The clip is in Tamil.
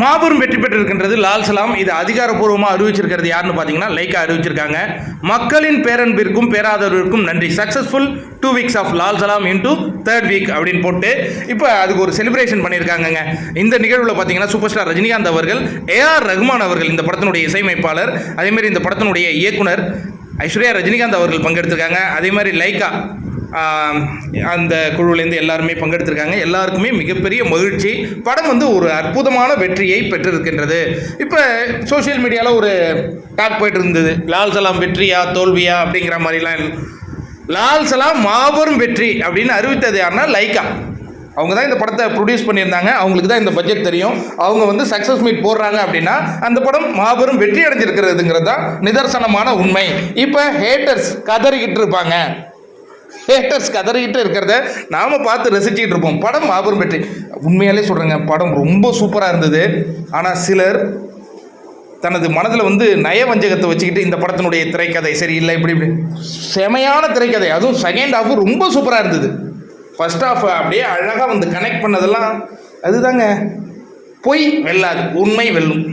மாபெரும் வெற்றி பெற்றிருக்கின்றது. லால் சலாம் இது அதிகாரப்பூர்வமாக அறிவிச்சிருக்கிறது யாருன்னு பார்த்தீங்கன்னா லைக்கா அறிவிச்சிருக்காங்க. மக்களின் பேரன்பிற்கும் பேராதரவிற்கும் நன்றி. Successful two weeks of Lal Salaam into third week அப்படின்னு போட்டு இப்போ அதுக்கு ஒரு செலிப்ரேஷன் பண்ணியிருக்காங்கங்க. இந்த நிகழ்வில் பார்த்தீங்கன்னா சூப்பர் ஸ்டார் ரஜினிகாந்த் அவர்கள் ஏஆர் ரகுமான் அவர்கள் இந்த படத்தினுடைய இசையமைப்பாளர் அதேமாதிரி இந்த படத்தினுடைய இயக்குனர் ஐஸ்வர்யா ரஜினிகாந்த் அவர்கள் பங்கெடுத்திருக்காங்க. அதே மாதிரி லைக்கா அந்த குழுவிலேருந்து எல்லாருமே பங்கெடுத்திருக்காங்க. எல்லாருக்குமே மிகப்பெரிய மகிழ்ச்சி. படம் வந்து ஒரு அற்புதமான வெற்றியை பெற்றிருக்கின்றது. இப்போ சோஷியல் மீடியாவில் ஒரு டாக் போயிட்டு இருந்தது. லால் சலாம் வெற்றியா தோல்வியா அப்படிங்கிற மாதிரிலாம் லால் சலாம் மாபெரும் வெற்றி அப்படின்னு அறிவித்தது யாருன்னா லைக்கா அவங்க தான் இந்த படத்தை ப்ரொடியூஸ் பண்ணியிருந்தாங்க. அவங்களுக்கு தான் இந்த பட்ஜெட் தெரியும். அவங்க வந்து சக்ஸஸ் மீட் போடுறாங்க அப்படின்னா அந்த படம் மாபெரும் வெற்றி அடைஞ்சிருக்கிறதுங்கிறது தான் நிதர்சனமான உண்மை. இப்போ ஹேட்டர்ஸ் கதறிக்கிட்டு இருப்பாங்க. ஹேட்டர்ஸ் கதறிக்கிட்டு இருக்கிறத நாம் பார்த்து ரசிச்சுக்கிட்டு இருப்போம். படம் மாபெரும் வெற்றி உண்மையாலே சொல்கிறேங்க படம் ரொம்ப சூப்பராக இருந்தது. ஆனால் சிலர் தனது மனதில் வந்து நயவஞ்சகத்தை வச்சுக்கிட்டு இந்த படத்தினுடைய திரைக்கதை சரி இல்லை இப்படி இப்படி. செமையான திரைக்கதை. அதுவும் செகண்ட் ஹாஃபு ரொம்ப சூப்பராக இருந்தது. ஃபர்ஸ்ட் ஹாஃப் அப்படியே அழகாக வந்து கனெக்ட் பண்ணதெல்லாம் அதுதாங்க. பொய் வெல்லாது உண்மை வெல்லும்.